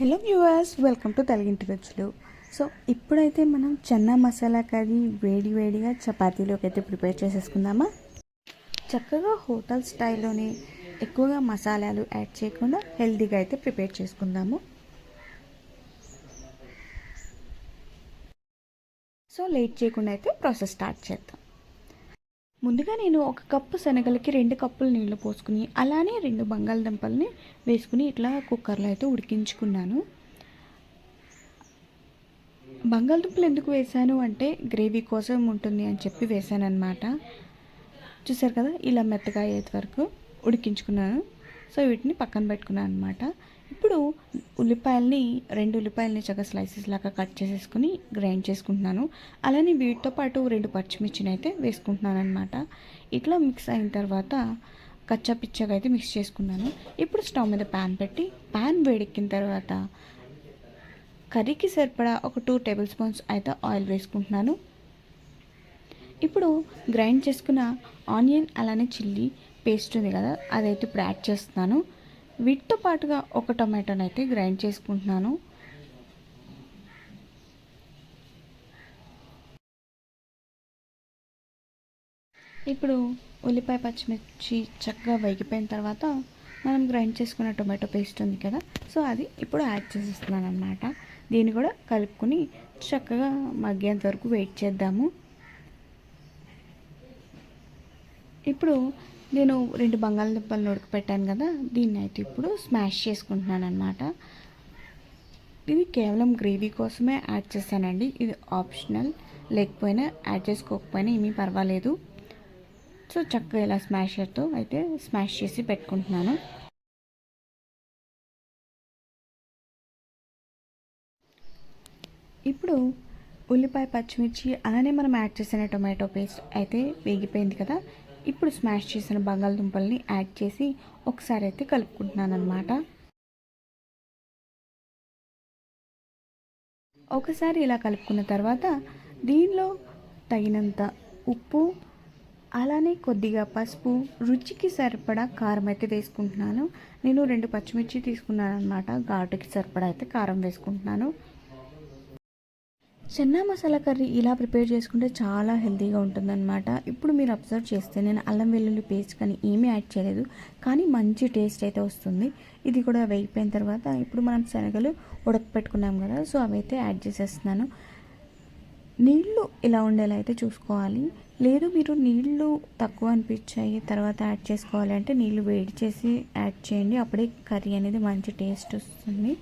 Hello viewers welcome to తెలుగింటి రుచులు so ఇప్పుడైతే మనం చెన్నా మసాలా కర్రీ వేడి వేడిగా చపాతీలోకి అయితే ప్రిపేర్ చేసేసుకుందామా? చక్కగా హోటల్ స్టైల్లోనే ఎక్కువగా మసాలాలు యాడ్ చేయకుండా హెల్తీగా అయితే ప్రిపేర్ చేసుకుందాము. సో లేట్ చేయకుండా అయితే ప్రాసెస్ స్టార్ట్ చేద్దాం. ముందుగా నేను ఒక కప్పు శనగలకి రెండు కప్పులు నీళ్ళు పోసుకుని అలానే రెండు బంగాళదుంపల్ని వేసుకుని ఇట్లా కుక్కర్లో అయితే ఉడికించుకున్నాను. బంగాళదుంపలు ఎందుకు వేసాను అంటే గ్రేవీ కోసం ఉంటుంది అని చెప్పి వేసాను అనమాట చూసారు కదా ఇలా మెత్తగా అయ్యేది వరకు ఉడికించుకున్నాను. సో వీటిని పక్కన పెట్టుకున్నాను అనమాట ఇప్పుడు ఉల్లిపాయల్ని రెండు ఉల్లిపాయలని చక్కగా స్లైసెస్ లాగా కట్ చేసేసుకుని గ్రైండ్ చేసుకుంటున్నాను. అలానే వీటితో పాటు రెండు పచ్చిమిర్చిని అయితే వేసుకుంటున్నాను అనమాట ఇట్లా మిక్స్ అయిన తర్వాత కచ్చా పిచ్చగా అయితే మిక్స్ చేసుకున్నాను. ఇప్పుడు స్టవ్ మీద ప్యాన్ పెట్టి ప్యాన్ వేడెక్కిన తర్వాత కర్రీకి సరిపడా ఒక టూ టేబుల్ స్పూన్స్ అయితే ఆయిల్ వేసుకుంటున్నాను. ఇప్పుడు గ్రైండ్ చేసుకున్న ఆనియన్ అలానే చిల్లీ పేస్ట్ ఉంది కదా అదైతే ఇప్పుడు యాడ్ చేస్తున్నాను. వీటితో పాటుగా ఒక టొమాటోని అయితే గ్రైండ్ చేసుకుంటున్నాను. ఇప్పుడు ఉల్లిపాయ పచ్చిమిర్చి చక్కగా వేగిపోయిన తర్వాత మనం గ్రైండ్ చేసుకున్న టొమాటో పేస్ట్ ఉంది కదా సో అది ఇప్పుడు యాడ్ చేసేస్తున్నాను అనమాట దీన్ని కూడా కలుపుకొని చక్కగా మగ్గేంత వరకు వెయిట్ చేద్దాము. ఇప్పుడు నేను రెండు బంగాళదుంపలను ఉడకపెట్టాను కదా దీన్ని అయితే ఇప్పుడు స్మాష్ చేసుకుంటున్నాను అనమాట ఇది కేవలం గ్రేవీ కోసమే యాడ్ చేశానండి. ఇది ఆప్షనల్ లేకపోయినా యాడ్ చేసుకోకపోయినా ఏమీ పర్వాలేదు. సో చక్కగా ఇలా స్మాషర్తో అయితే స్మాష్ చేసి పెట్టుకుంటున్నాను. ఇప్పుడు ఉల్లిపాయ పచ్చిమిర్చి అలానే మనం యాడ్ చేసిన టొమాటో పేస్ట్ అయితే వేగిపోయింది కదా. ఇప్పుడు స్మాష్ చేసిన బంగాళదుంపల్ని యాడ్ చేసి ఒకసారి అయితే కలుపుకుంటున్నాను అనమాట ఒకసారి ఇలా కలుపుకున్న తర్వాత దీనిలో తగినంత ఉప్పు అలానే కొద్దిగా పసుపు రుచికి సరిపడా కారం అయితే వేసుకుంటున్నాను. నేను రెండు పచ్చిమిర్చి తీసుకున్నాను అనమాట ఘాటుకి సరిపడా అయితే కారం వేసుకుంటున్నాను. చెన్నా మసాలా కర్రీ ఇలా ప్రిపేర్ చేసుకుంటే చాలా హెల్తీగా ఉంటుందన్నమాట. ఇప్పుడు మీరు అబ్జర్వ్ చేస్తే నేను అల్లం వెల్లుల్లి పేస్ట్ కానీ ఏమీ యాడ్ చేయలేదు. కానీ మంచి టేస్ట్ అయితే వస్తుంది. ఇది కూడా వేగిపోయిన తర్వాత ఇప్పుడు మనం శనగలు ఉడకపెట్టుకున్నాం కదా సో అవి అయితే యాడ్ చేసేస్తున్నాను. నీళ్ళు ఇలా ఉండేలా అయితే చూసుకోవాలి. లేదు మీరు నీళ్ళు తక్కువ అనిపించాయి తర్వాత యాడ్ చేసుకోవాలి అంటే నీళ్ళు వేడి చేసి యాడ్ చేయండి. అప్పుడే కర్రీ అనేది మంచి టేస్ట్ వస్తుంది.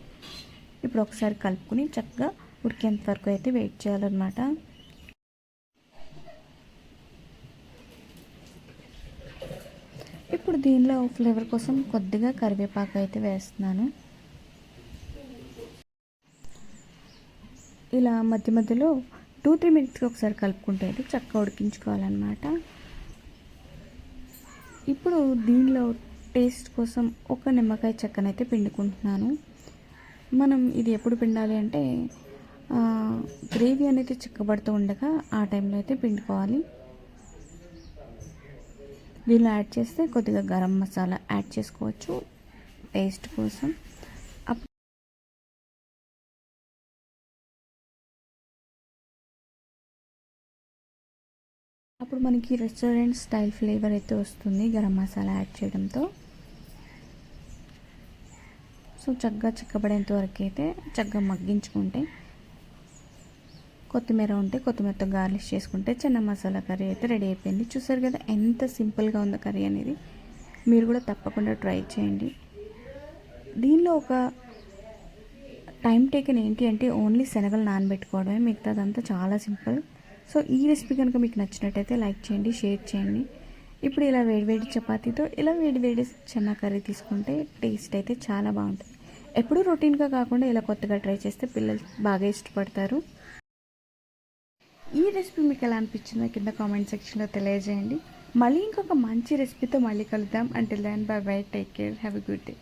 ఇప్పుడు ఒకసారి కలుపుకుని చక్కగా ఉడికేంత వరకు అయితే వెయిట్ చేయాలన్నమాట. ఇప్పుడు దీనిలో ఫ్లేవర్ కోసం కొద్దిగా కరివేపాకు అయితే వేస్తున్నాను. ఇలా మధ్య మధ్యలో టూ త్రీ మినిట్స్కి ఒకసారి కలుపుకుంటే అయితే చక్కగా ఉడికించుకోవాలన్నమాట. ఇప్పుడు దీనిలో టేస్ట్ కోసం ఒక నిమ్మకాయ చెక్కనైతే పిండుకుంటున్నాను. మనం ఇది ఎప్పుడు పిండాలి అంటే గ్రేవీ అనేది చిక్కబడుతూ ఉండగా ఆ టైంలో అయితే పిండుకోవాలి. దీనిలో యాడ్ చేస్తే కొద్దిగా గరం మసాలా యాడ్ చేసుకోవచ్చు. టేస్ట్ కోసం. అప్పుడు మనకి రెస్టారెంట్ స్టైల్ ఫ్లేవర్ అయితే వస్తుంది గరం మసాలా యాడ్ చేయడంతో. సో చక్కగా చిక్కబడేంత వరకు అయితే చక్కగా మగ్గించుకుంటే కొత్తిమీర ఉంటే కొత్తిమీరతో గార్లిష్ చేసుకుంటే చిన్న మసాలా కర్రీ అయితే రెడీ అయిపోయింది. చూసారు కదా ఎంత సింపుల్గా ఉందో కర్రీ అనేది. మీరు కూడా తప్పకుండా ట్రై చేయండి. దీనిలో ఒక టైం టేకన్ ఏంటి అంటే ఓన్లీ శనగలు నానబెట్టుకోవడమే మిగతాదంతా చాలా సింపుల్. సో ఈ రెసిపీ కనుక మీకు నచ్చినట్టయితే లైక్ చేయండి షేర్ చేయండి. ఇప్పుడు ఇలా వేడివేడి చపాతీతో ఇలా వేడివేడి చెన్న కర్రీ తీసుకుంటే టేస్ట్ అయితే చాలా బాగుంటుంది. ఎప్పుడూ రొటీన్గా కాకుండా ఇలా కొత్తగా ట్రై చేస్తే పిల్లలు బాగా ఇష్టపడతారు. ఈ రెసిపీ మీకు ఎలా అనిపించిందో కింద కామెంట్ సెక్షన్లో తెలియజేయండి. మళ్ళీ ఇంకొక మంచి రెసిపీతో మళ్ళీ కలుద్దాం. అంటే దాన్ bye bye take care have a good day